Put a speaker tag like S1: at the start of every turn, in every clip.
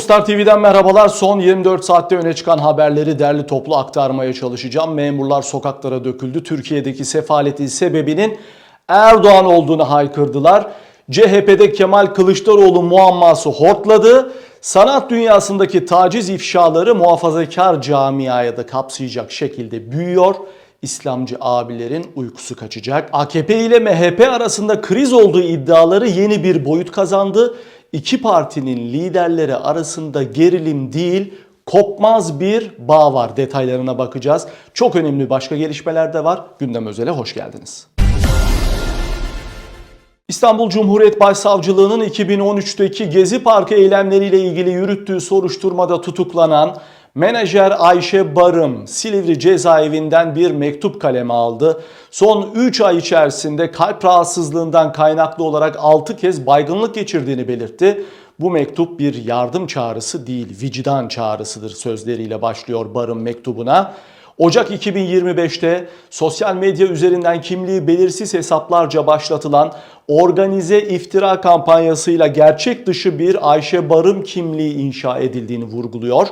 S1: Uluslar TV'den merhabalar. Son 24 saatte öne çıkan haberleri derli toplu aktarmaya çalışacağım. Memurlar sokaklara döküldü. Türkiye'deki sefaletin sebebinin Erdoğan olduğunu haykırdılar. CHP'de Kemal Kılıçdaroğlu muamması hortladı. Sanat dünyasındaki taciz ifşaları muhafazakar camiaya da kapsayacak şekilde büyüyor. İslamcı abilerin uykusu kaçacak. AKP ile MHP arasında kriz olduğu iddiaları yeni bir boyut kazandı. İki partinin liderleri arasında gerilim değil, kopmaz bir bağ var. Detaylarına bakacağız. Çok önemli başka gelişmeler de var. Gündem Özel'e hoş geldiniz. İstanbul Cumhuriyet Başsavcılığı'nın 2013'teki Gezi Parkı eylemleriyle ilgili yürüttüğü soruşturmada tutuklanan menajer Ayşe Barım Silivri cezaevinden bir mektup kaleme aldı. Son 3 ay içerisinde kalp rahatsızlığından kaynaklı olarak 6 kez baygınlık geçirdiğini belirtti. Bu mektup bir yardım çağrısı değil, vicdan çağrısıdır sözleriyle başlıyor Barım mektubuna. Ocak 2025'te sosyal medya üzerinden kimliği belirsiz hesaplarca başlatılan organize iftira kampanyasıyla gerçek dışı bir Ayşe Barım kimliği inşa edildiğini vurguluyor.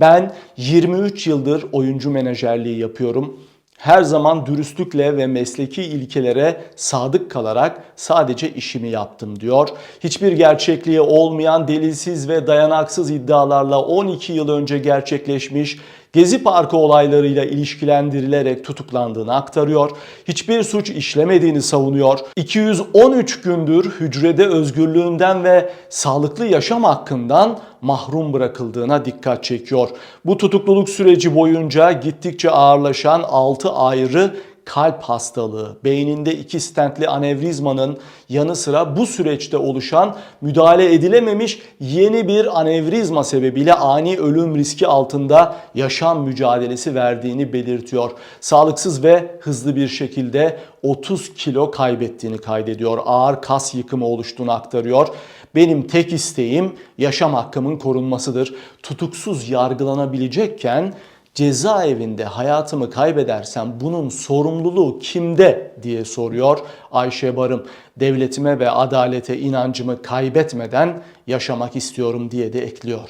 S1: Ben 23 yıldır oyuncu menajerliği yapıyorum. Her zaman dürüstlükle ve mesleki ilkelere sadık kalarak sadece işimi yaptım diyor. Hiçbir gerçekliği olmayan delilsiz ve dayanaksız iddialarla 12 yıl önce gerçekleşmiş Gezi Parkı olaylarıyla ilişkilendirilerek tutuklandığını aktarıyor. Hiçbir suç işlemediğini savunuyor. 213 gündür hücrede özgürlüğünden ve sağlıklı yaşam hakkından mahrum bırakıldığına dikkat çekiyor. Bu tutukluluk süreci boyunca gittikçe ağırlaşan 6 ayrı kalp hastalığı, beyninde iki stentli anevrizmanın yanı sıra bu süreçte oluşan müdahale edilememiş yeni bir anevrizma sebebiyle ani ölüm riski altında yaşam mücadelesi verdiğini belirtiyor. Sağlıksız ve hızlı bir şekilde 30 kilo kaybettiğini kaydediyor. Ağır kas yıkımı oluştuğunu aktarıyor. Benim tek isteğim yaşam hakkımın korunmasıdır. Tutuksuz yargılanabilecekken cezaevinde hayatımı kaybedersem bunun sorumluluğu kimde diye soruyor Ayşe Barım. Devletime ve adalete inancımı kaybetmeden yaşamak istiyorum diye de ekliyor.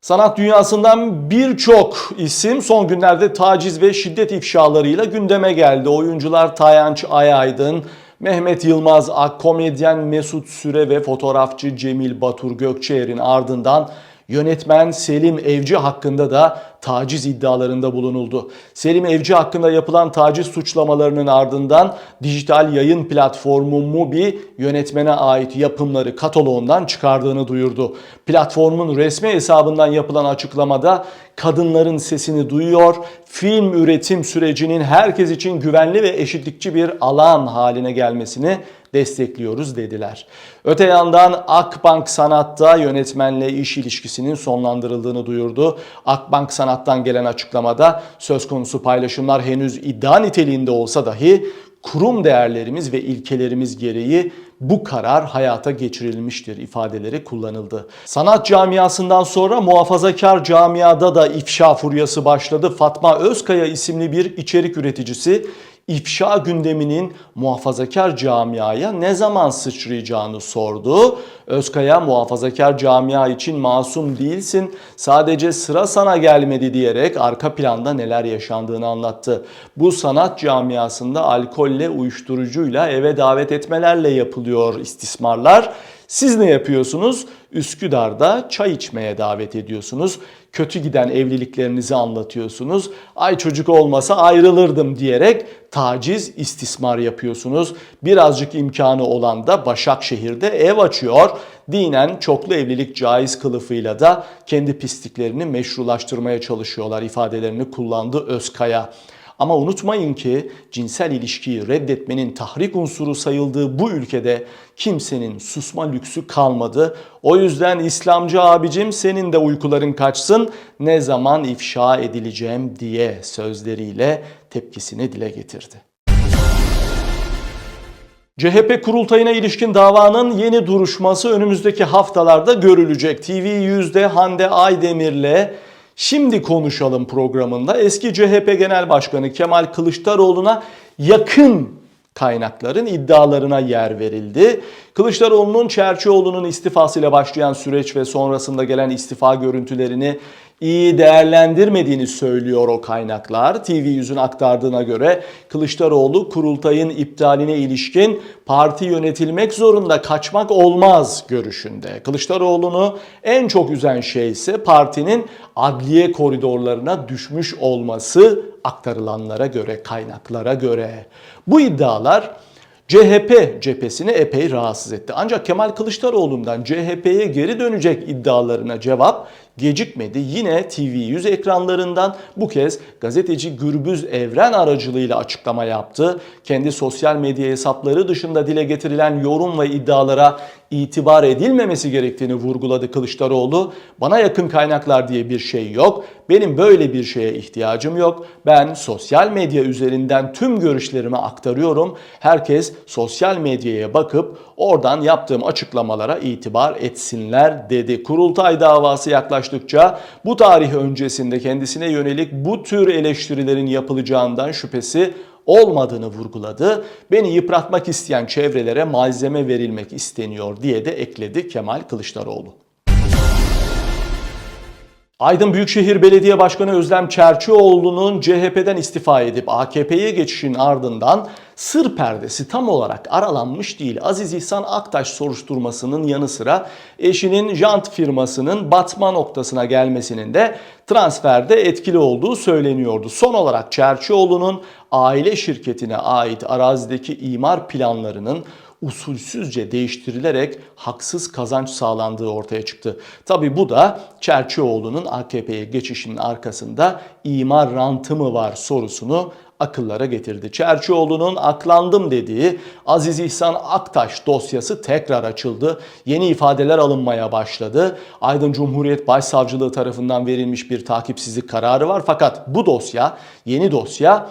S1: Sanat dünyasından birçok isim son günlerde taciz ve şiddet ifşalarıyla gündeme geldi. Oyuncular Tayanç Ayaydın, Mehmet Yılmaz, komedyen Mesut Süre ve fotoğrafçı Cemil Batur Gökçeer'in ardından Yönetmen Selim Evci hakkında da taciz iddialarında bulunuldu. Selim Evci hakkında yapılan taciz suçlamalarının ardından dijital yayın platformu Mubi yönetmene ait yapımları kataloğundan çıkardığını duyurdu. Platformun resmi hesabından yapılan açıklamada kadınların sesini duyuyor, film üretim sürecinin herkes için güvenli ve eşitlikçi bir alan haline gelmesini destekliyoruz dediler. Öte yandan Akbank Sanat'ta yönetmenle iş ilişkisinin sonlandırıldığını duyurdu. Akbank Sanat'tan gelen açıklamada söz konusu paylaşımlar henüz iddia niteliğinde olsa dahi kurum değerlerimiz ve ilkelerimiz gereği bu karar hayata geçirilmiştir ifadeleri kullanıldı. Sanat camiasından sonra muhafazakar camiada da ifşa furyası başladı. Fatma Özkaya isimli bir içerik üreticisi ifşa gündeminin muhafazakar camiaya ne zaman sıçrayacağını sordu. Özkaya muhafazakar camia için masum değilsin sadece sıra sana gelmedi diyerek arka planda neler yaşandığını anlattı. Bu sanat camiasında alkolle uyuşturucuyla eve davet etmelerle yapılıyor istismarlar. Siz ne yapıyorsunuz? Üsküdar'da çay içmeye davet ediyorsunuz. Kötü giden evliliklerinizi anlatıyorsunuz. Ay çocuk olmasa ayrılırdım diyerek taciz, istismar yapıyorsunuz. Birazcık imkanı olan da Başakşehir'de ev açıyor. Dinen çoklu evlilik caiz kılıfıyla da kendi pisliklerini meşrulaştırmaya çalışıyorlar ifadelerini kullandı Özkaya. Ama unutmayın ki cinsel ilişkiyi reddetmenin tahrik unsuru sayıldığı bu ülkede kimsenin susma lüksü kalmadı. O yüzden İslamcı abicim senin de uykuların kaçsın ne zaman ifşa edileceğim diye sözleriyle tepkisini dile getirdi. CHP kurultayına ilişkin davanın yeni duruşması önümüzdeki haftalarda görülecek. TV100'de Hande Aydemir'le Şimdi konuşalım programında. Eski CHP Genel Başkanı Kemal Kılıçdaroğlu'na yakın Kaynakların iddialarına yer verildi. Kılıçdaroğlu'nun Çerçioğlu'nun istifasıyla başlayan süreç ve sonrasında gelen istifa görüntülerini iyi değerlendirmediğini söylüyor o kaynaklar. TV100'ün aktardığına göre Kılıçdaroğlu kurultayın iptaline ilişkin parti yönetilmek zorunda kaçmak olmaz görüşünde. Kılıçdaroğlu'nu en çok üzen şey ise partinin adliye koridorlarına düşmüş olması aktarılanlara göre, kaynaklara göre. Bu iddialar CHP cephesini epey rahatsız etti. Ancak Kemal Kılıçdaroğlu'ndan CHP'ye geri dönecek iddialarına cevap gecikmedi. Yine TV100 ekranlarından bu kez gazeteci Gürbüz Evren aracılığıyla açıklama yaptı. Kendi sosyal medya hesapları dışında dile getirilen yorum ve iddialara itibar edilmemesi gerektiğini vurguladı Kılıçdaroğlu. Bana yakın kaynaklar diye bir şey yok. Benim böyle bir şeye ihtiyacım yok. Ben sosyal medya üzerinden tüm görüşlerimi aktarıyorum. Herkes sosyal medyaya bakıp oradan yaptığım açıklamalara itibar etsinler dedi. Kurultay davası yaklaştıkça bu tarih öncesinde kendisine yönelik bu tür eleştirilerin yapılacağından şüphesi olmadığını vurguladı. Beni yıpratmak isteyen çevrelere malzeme verilmek isteniyor diye de ekledi Kemal Kılıçdaroğlu. Aydın Büyükşehir Belediye Başkanı Özlem Çerçioğlu'nun CHP'den istifa edip AKP'ye geçişin ardından sır perdesi tam olarak aralanmış değil. Aziz İhsan Aktaş soruşturmasının yanı sıra eşinin jant firmasının batma noktasına gelmesinin de transferde etkili olduğu söyleniyordu. Son olarak Çerçioğlu'nun aile şirketine ait arazideki imar planlarının usulsüzce değiştirilerek haksız kazanç sağlandığı ortaya çıktı. Tabi bu da Çerçioğlu'nun AKP'ye geçişinin arkasında imar rantı mı var sorusunu akıllara getirdi. Çerçioğlu'nun aklandım dediği Aziz İhsan Aktaş dosyası tekrar açıldı. Yeni ifadeler alınmaya başladı. Aydın Cumhuriyet Başsavcılığı tarafından verilmiş bir takipsizlik kararı var. Fakat bu dosya, yeni dosya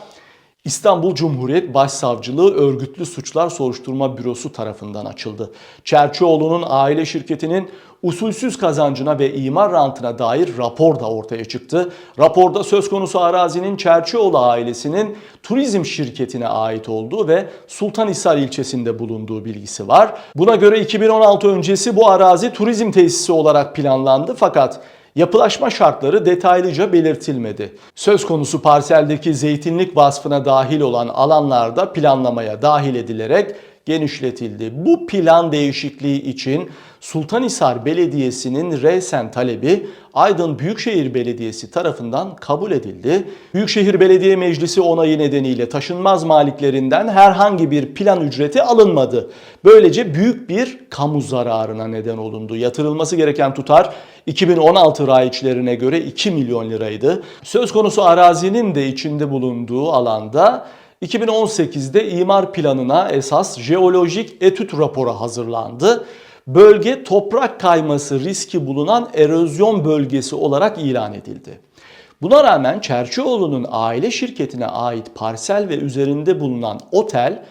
S1: İstanbul Cumhuriyet Başsavcılığı Örgütlü Suçlar Soruşturma Bürosu tarafından açıldı. Çerçioğlu'nun aile şirketinin usulsüz kazancına ve imar rantına dair rapor da ortaya çıktı. Raporda söz konusu arazinin Çerçioğlu ailesinin turizm şirketine ait olduğu ve Sultanhisar ilçesinde bulunduğu bilgisi var. Buna göre 2016 öncesi bu arazi turizm tesisi olarak planlandı fakat Yapılaşma şartları detaylıca belirtilmedi. Söz konusu parseldeki zeytinlik vasfına dahil olan alanlarda planlamaya dahil edilerek genişletildi. Bu plan değişikliği için Sultanhisar Belediyesi'nin resen talebi Aydın Büyükşehir Belediyesi tarafından kabul edildi. Büyükşehir Belediye Meclisi onayı nedeniyle taşınmaz maliklerinden herhangi bir plan ücreti alınmadı. Böylece büyük bir kamu zararına neden olundu. Yatırılması gereken tutar 2016 raiçlerine göre 2 milyon liraydı. Söz konusu arazinin de içinde bulunduğu alanda 2018'de imar planına esas jeolojik etüt raporu hazırlandı. Bölge toprak kayması riski bulunan erozyon bölgesi olarak ilan edildi. Buna rağmen Çerçioğlu'nun aile şirketine ait parsel ve üzerinde bulunan otel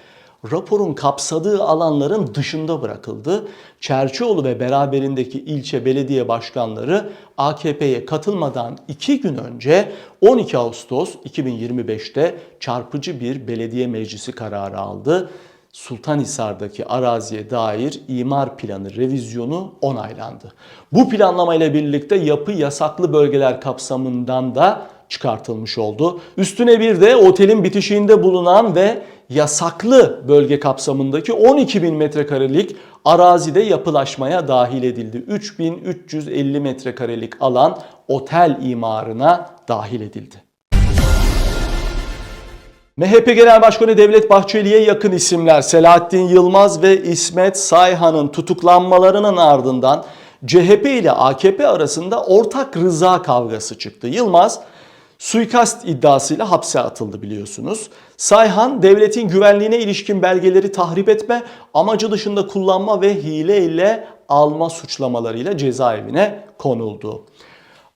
S1: raporun kapsadığı alanların dışında bırakıldı. Çerçioğlu ve beraberindeki ilçe belediye başkanları AKP'ye katılmadan iki gün önce 12 Ağustos 2025'te çarpıcı bir belediye meclisi kararı aldı. Sultanhisar'daki araziye dair imar planı revizyonu onaylandı. Bu planlamayla birlikte yapı yasaklı bölgeler kapsamından da çıkartılmış oldu. Üstüne bir de otelin bitişiğinde bulunan ve yasaklı bölge kapsamındaki 12 bin metrekarelik arazide yapılaşmaya dahil edildi. 3350 metrekarelik alan otel imarına dahil edildi. MHP Genel Başkanı Devlet Bahçeli'ye yakın isimler Selahattin Yılmaz ve İsmet Sayhan'ın tutuklanmalarının ardından CHP ile AKP arasında ortak rıza kavgası çıktı. Yılmaz suikast iddiasıyla hapse atıldı biliyorsunuz. Sayhan devletin güvenliğine ilişkin belgeleri tahrip etme, amacı dışında kullanma ve hile ile alma suçlamalarıyla cezaevine konuldu.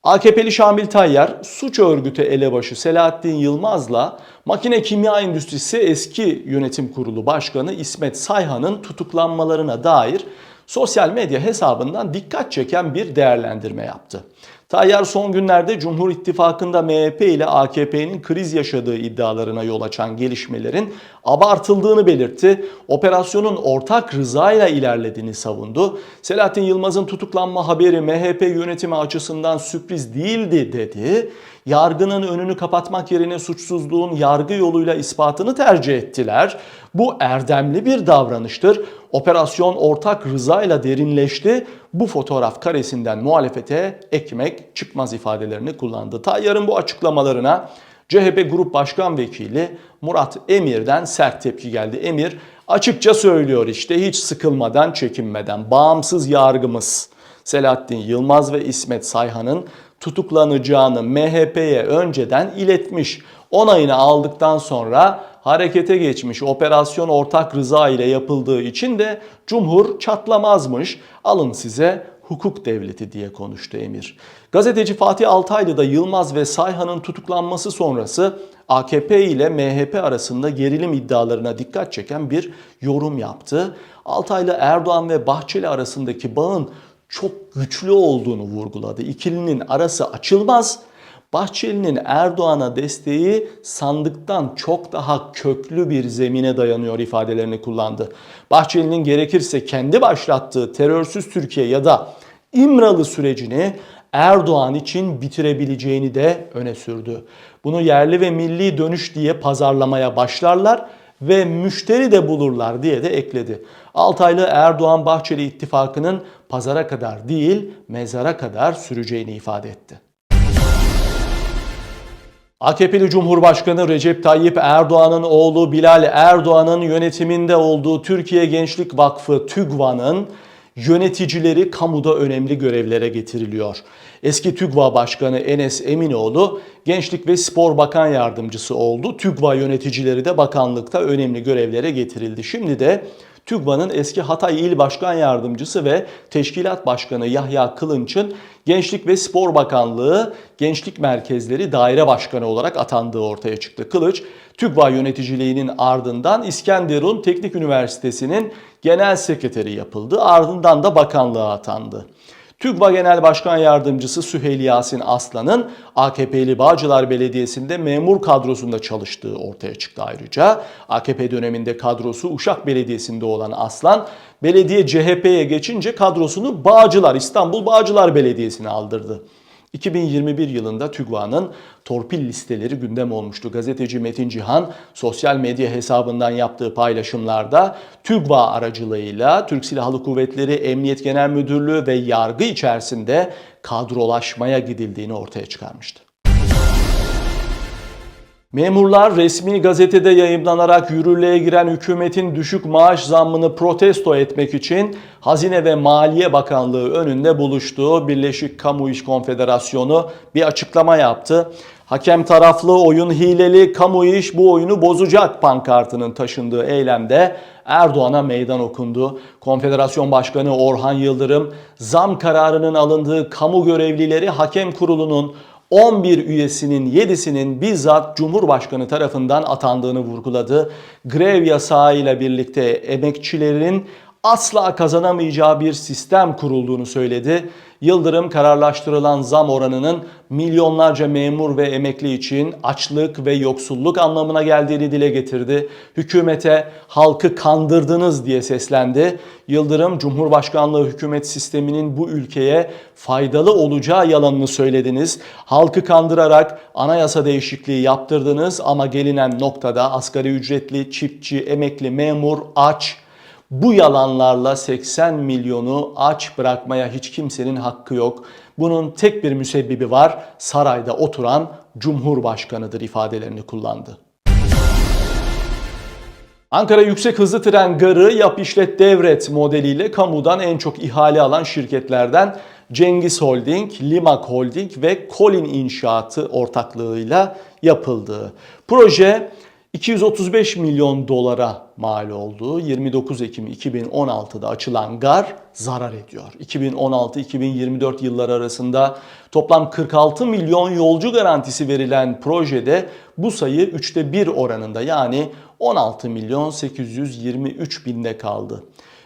S1: AKP'li Şamil Tayyar suç örgütü elebaşı Selahattin Yılmaz'la Makine Kimya Endüstrisi eski yönetim kurulu başkanı İsmet Sayhan'ın tutuklanmalarına dair sosyal medya hesabından dikkat çeken bir değerlendirme yaptı. Tayyar son günlerde Cumhur İttifakı'nda MHP ile AKP'nin kriz yaşadığı iddialarına yol açan gelişmelerin abartıldığını belirtti. Operasyonun ortak rızayla ilerlediğini savundu. Selahattin Yılmaz'ın tutuklanma haberi MHP yönetimi açısından sürpriz değildi dedi. Yargının önünü kapatmak yerine suçsuzluğun yargı yoluyla ispatını tercih ettiler. Bu erdemli bir davranıştır. Operasyon ortak rızayla derinleşti. Bu fotoğraf karesinden muhalefete ekmek çıkmaz ifadelerini kullandı. Tayyar'ın bu açıklamalarına CHP Grup Başkan Vekili Murat Emir'den sert tepki geldi. Emir açıkça söylüyor işte hiç sıkılmadan, çekinmeden bağımsız yargımız Selahattin Yılmaz ve İsmet Sayhan'ın tutuklanacağını MHP'ye önceden iletmiş. Onayını aldıktan sonra harekete geçmiş. Operasyon ortak rıza ile yapıldığı için de Cumhur çatlamazmış. Alın size hukuk devleti diye konuştu Emir. Gazeteci Fatih Altaylı da Yılmaz ve Sayhan'ın tutuklanması sonrası AKP ile MHP arasında gerilim iddialarına dikkat çeken bir yorum yaptı. Altaylı Erdoğan ve Bahçeli arasındaki bağın çok güçlü olduğunu vurguladı. İkilinin arası açılmaz. Bahçeli'nin Erdoğan'a desteği sandıktan çok daha köklü bir zemine dayanıyor ifadelerini kullandı. Bahçeli'nin gerekirse kendi başlattığı terörsüz Türkiye ya da İmralı sürecini Erdoğan için bitirebileceğini de öne sürdü. Bunu yerli ve milli dönüş diye pazarlamaya başlarlar ve müşteri de bulurlar diye de ekledi. Altaylı Erdoğan Bahçeli ittifakının pazara kadar değil mezara kadar süreceğini ifade etti. AKP'li Cumhurbaşkanı Recep Tayyip Erdoğan'ın oğlu Bilal Erdoğan'ın yönetiminde olduğu Türkiye Gençlik Vakfı TÜGVA'nın yöneticileri kamuda önemli görevlere getiriliyor. Eski TÜGVA Başkanı Enes Eminoğlu Gençlik ve Spor Bakan Yardımcısı oldu. TÜGVA yöneticileri de bakanlıkta önemli görevlere getirildi. Şimdi de TÜGVA'nın eski Hatay İl Başkan Yardımcısı ve Teşkilat Başkanı Yahya Kılınç'ın Gençlik ve Spor Bakanlığı Gençlik Merkezleri Daire Başkanı olarak atandığı ortaya çıktı. Kılıç, TÜGVA yöneticiliğinin ardından İskenderun Teknik Üniversitesi'nin genel sekreteri yapıldı. Ardından da bakanlığa atandı. TÜGVA Genel Başkan Yardımcısı Süheyl Yasin Aslan'ın AKP'li Bağcılar Belediyesi'nde memur kadrosunda çalıştığı ortaya çıktı ayrıca. AKP döneminde kadrosu Uşak Belediyesi'nde olan Aslan, belediye CHP'ye geçince kadrosunu Bağcılar, İstanbul Bağcılar Belediyesi'ne aldırdı. 2021 yılında TÜGVA'nın torpil listeleri gündem olmuştu. Gazeteci Metin Cihan sosyal medya hesabından yaptığı paylaşımlarda TÜGVA aracılığıyla Türk Silahlı Kuvvetleri Emniyet Genel Müdürlüğü ve yargı içerisinde kadrolaşmaya gidildiğini ortaya çıkarmıştı. Memurlar resmi gazetede yayımlanarak yürürlüğe giren hükümetin düşük maaş zammını protesto etmek için Hazine ve Maliye Bakanlığı önünde buluştuğu Birleşik Kamu İş Konfederasyonu bir açıklama yaptı. Hakem taraflı oyun hileli kamu iş bu oyunu bozacak pankartının taşındığı eylemde Erdoğan'a meydan okundu. Konfederasyon Başkanı Orhan Yıldırım zam kararının alındığı kamu görevlileri hakem kurulunun 11 üyesinin 7'sinin bizzat Cumhurbaşkanı tarafından atandığını vurguladı. Grev yasağı ile birlikte emekçilerin asla kazanamayacağı bir sistem kurulduğunu söyledi. Yıldırım kararlaştırılan zam oranının milyonlarca memur ve emekli için açlık ve yoksulluk anlamına geldiğini dile getirdi. Hükümete halkı kandırdınız diye seslendi. Yıldırım Cumhurbaşkanlığı hükümet sisteminin bu ülkeye faydalı olacağı yalanını söylediniz. Halkı kandırarak anayasa değişikliği yaptırdınız ama gelinen noktada asgari ücretli, çiftçi, emekli, memur, aç, bu yalanlarla 80 milyonu aç bırakmaya hiç kimsenin hakkı yok. Bunun tek bir müsebbibi var. Sarayda oturan Cumhurbaşkanıdır ifadelerini kullandı. Ankara Yüksek Hızlı Tren Garı yap işlet devret modeliyle kamudan en çok ihale alan şirketlerden Cengiz Holding, Limak Holding ve Colin İnşaatı ortaklığıyla yapıldı. Proje 235 milyon dolara mal olduğu 29 Ekim 2016'da açılan gar zarar ediyor. 2016-2024 yılları arasında toplam 46 milyon yolcu garantisi verilen projede bu sayı 3'te 1 oranında yani 16 milyon 823 binde kaldı.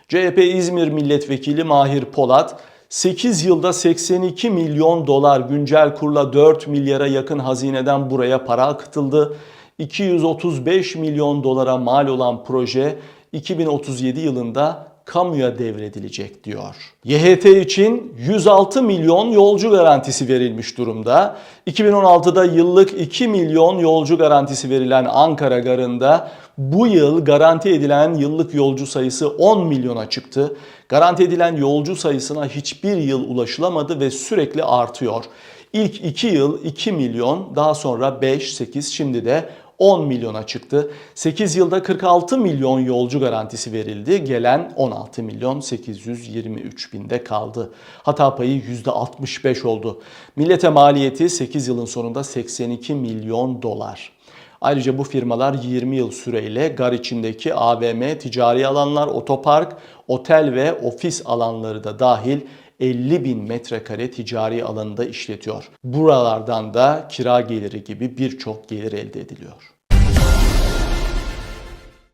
S1: CHP İzmir Milletvekili Mahir Polat 8 yılda 82 milyon dolar güncel kurla 4 milyara yakın hazineden buraya para akıtıldı. 235 milyon dolara mal olan proje 2037 yılında kamuya devredilecek diyor. YHT için 106 milyon yolcu garantisi verilmiş durumda. 2016'da yıllık 2 milyon yolcu garantisi verilen Ankara Garı'nda bu yıl garanti edilen yıllık yolcu sayısı 10 milyona çıktı. Garanti edilen yolcu sayısına hiçbir yıl ulaşılamadı ve sürekli artıyor. İlk 2 yıl 2 milyon, daha sonra 5, 8, şimdi de 10 milyona çıktı. 8 yılda 46 milyon yolcu garantisi verildi. Gelen 16 milyon 823 binde kaldı. Hata payı %65 oldu. Millete maliyeti 8 yılın sonunda 82 milyon dolar. Ayrıca bu firmalar 20 yıl süreyle gar içindeki AVM, ticari alanlar, otopark, otel ve ofis alanları da dahil 50 bin metrekare ticari alanında işletiyor. Buralardan da kira geliri gibi birçok gelir elde ediliyor.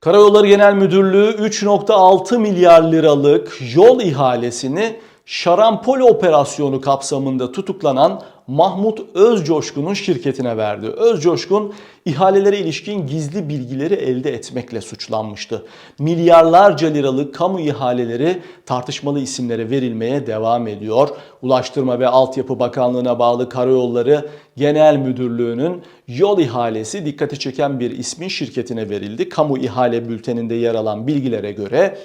S1: Karayolları Genel Müdürlüğü 3.6 milyar liralık yol ihalesini şarampol operasyonu kapsamında tutuklanan Mahmut Özcoşkun'un şirketine verdi. Özcoşkun ihalelere ilişkin gizli bilgileri elde etmekle suçlanmıştı. Milyarlarca liralık kamu ihaleleri tartışmalı isimlere verilmeye devam ediyor. Ulaştırma ve Altyapı Bakanlığı'na bağlı Karayolları Genel Müdürlüğü'nün yol ihalesi dikkati çeken bir ismin şirketine verildi. Kamu ihale bülteninde yer alan bilgilere göre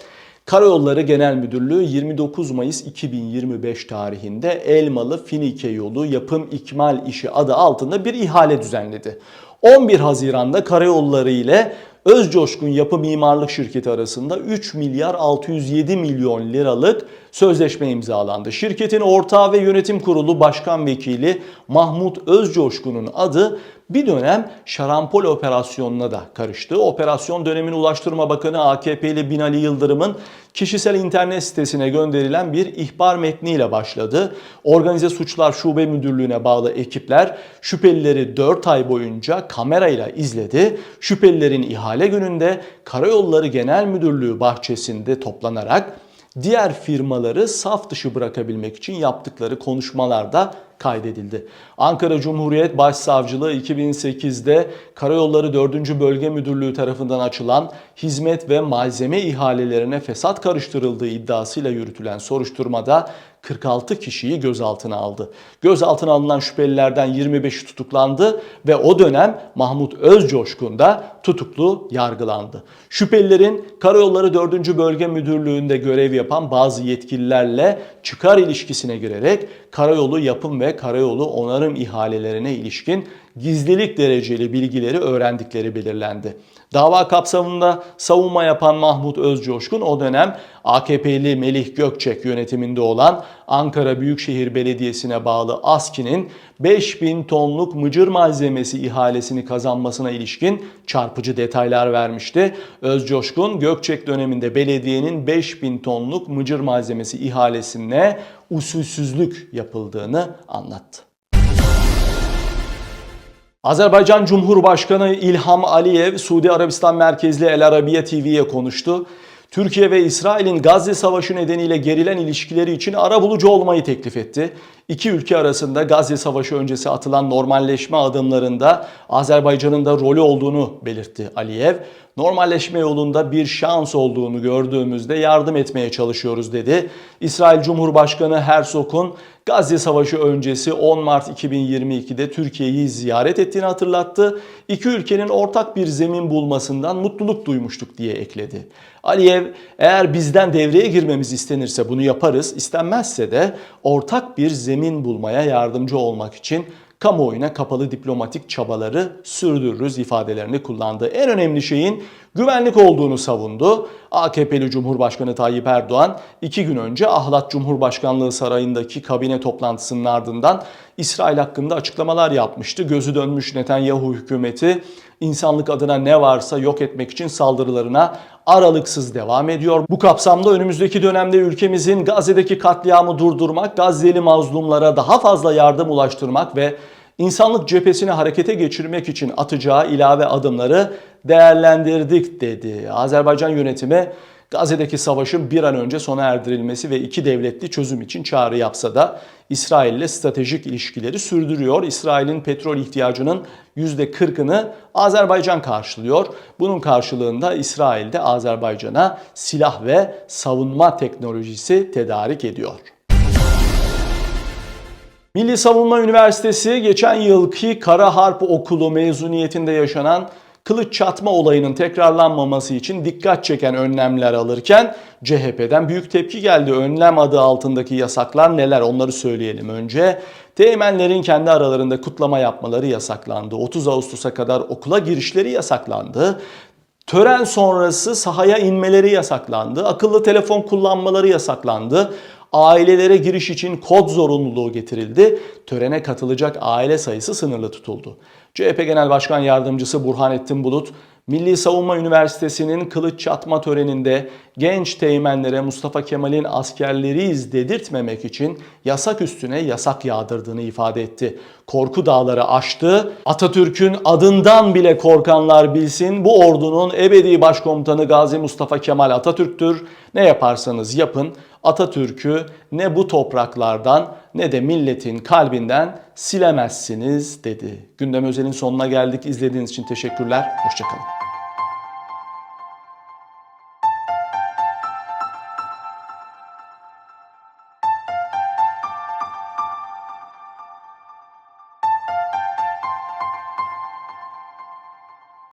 S1: Karayolları Genel Müdürlüğü 29 Mayıs 2025 tarihinde Elmalı Finike yolu yapım ikmal işi adı altında bir ihale düzenledi. 11 Haziran'da Karayolları ile Özcoşkun Yapı Mimarlık Şirketi arasında 3 milyar 607 milyon liralık sözleşme imzalandı. Şirketin ortağı ve yönetim kurulu başkan vekili Mahmut Özcoşkun'un adı bir dönem şarampol operasyonuna da karıştı. Operasyon dönemini Ulaştırma Bakanı AKP'li Binali Yıldırım'ın kişisel internet sitesine gönderilen bir ihbar metniyle başladı. Organize Suçlar Şube Müdürlüğü'ne bağlı ekipler şüphelileri 4 ay boyunca kamerayla izledi. Şüphelilerin ihale gününde Karayolları Genel Müdürlüğü bahçesinde toplanarak diğer firmaları saf dışı bırakabilmek için yaptıkları konuşmalarda kaydedildi. Ankara Cumhuriyet Başsavcılığı 2008'de Karayolları 4. Bölge Müdürlüğü tarafından açılan hizmet ve malzeme ihalelerine fesat karıştırıldığı iddiasıyla yürütülen soruşturmada 46 kişiyi gözaltına aldı. Gözaltına alınan şüphelilerden 25'i tutuklandı ve o dönem Mahmut Özcoşkun da tutuklu yargılandı. Şüphelilerin Karayolları 4. Bölge Müdürlüğü'nde görev yapan bazı yetkililerle çıkar ilişkisine girerek karayolu yapım ve karayolu onarım ihalelerine ilişkin gizlilik dereceli bilgileri öğrendikleri belirlendi. Dava kapsamında savunma yapan Mahmut Özcoşkun o dönem AKP'li Melih Gökçek yönetiminde olan Ankara Büyükşehir Belediyesi'ne bağlı ASKİ'nin 5000 tonluk mıcır malzemesi ihalesini kazanmasına ilişkin çarpıcı detaylar vermişti. Özcoşkun Gökçek döneminde belediyenin 5000 tonluk mıcır malzemesi ihalesine usulsüzlük yapıldığını anlattı. Azerbaycan Cumhurbaşkanı İlham Aliyev, Suudi Arabistan merkezli El Arabiye TV'ye konuştu. Türkiye ve İsrail'in Gazze Savaşı nedeniyle gerilen ilişkileri için arabulucu olmayı teklif etti. İki ülke arasında Gazze Savaşı öncesi atılan normalleşme adımlarında Azerbaycan'ın da rolü olduğunu belirtti Aliyev. Normalleşme yolunda bir şans olduğunu gördüğümüzde yardım etmeye çalışıyoruz dedi. İsrail Cumhurbaşkanı Herzog'un Gazze Savaşı öncesi 10 Mart 2022'de Türkiye'yi ziyaret ettiğini hatırlattı. İki ülkenin ortak bir zemin bulmasından mutluluk duymuştuk diye ekledi. Aliyev eğer bizden devreye girmemiz istenirse bunu yaparız, istenmezse de ortak bir zemin bulmaya yardımcı olmak için kamuoyuna kapalı diplomatik çabaları sürdürürüz ifadelerini kullandı. En önemli şeyin güvenlik olduğunu savundu. AKP'li Cumhurbaşkanı Tayyip Erdoğan iki gün önce Ahlat Cumhurbaşkanlığı Sarayı'ndaki kabine toplantısının ardından İsrail hakkında açıklamalar yapmıştı. Gözü dönmüş Netanyahu hükümeti insanlık adına ne varsa yok etmek için saldırılarına aralıksız devam ediyor. Bu kapsamda önümüzdeki dönemde ülkemizin Gazze'deki katliamı durdurmak, Gazze'li mazlumlara daha fazla yardım ulaştırmak ve insanlık cephesini harekete geçirmek için atacağı ilave adımları değerlendirdik dedi. Azerbaycan yönetimi Gazze'deki savaşın bir an önce sona erdirilmesi ve iki devletli çözüm için çağrı yapsa da İsrail ile stratejik ilişkileri sürdürüyor. İsrail'in petrol ihtiyacının %40'ını Azerbaycan karşılıyor. Bunun karşılığında İsrail de Azerbaycan'a silah ve savunma teknolojisi tedarik ediyor. Milli Savunma Üniversitesi geçen yılki Kara Harp Okulu mezuniyetinde yaşanan kılıç çatma olayının tekrarlanmaması için dikkat çeken önlemler alırken CHP'den büyük tepki geldi. Önlem adı altındaki yasaklar neler onları söyleyelim önce. Teğmenlerin kendi aralarında kutlama yapmaları yasaklandı. 30 Ağustos'a kadar okula girişleri yasaklandı. Tören sonrası sahaya inmeleri yasaklandı. Akıllı telefon kullanmaları yasaklandı. Ailelere giriş için kod zorunluluğu getirildi. Törene katılacak aile sayısı sınırlı tutuldu. CHP Genel Başkan Yardımcısı Burhanettin Bulut, Milli Savunma Üniversitesi'nin kılıç çatma töreninde genç teğmenlere Mustafa Kemal'in askerleriyiz dedirtmemek için yasak üstüne yasak yağdırdığını ifade etti. Korku dağları aştı. Atatürk'ün adından bile korkanlar bilsin bu ordunun ebedi başkomutanı Gazi Mustafa Kemal Atatürk'tür. Ne yaparsanız yapın Atatürk'ü ne bu topraklardan ne de milletin kalbinden silemezsiniz dedi. Gündem özelin sonuna geldik. İzlediğiniz için teşekkürler. Hoşçakalın.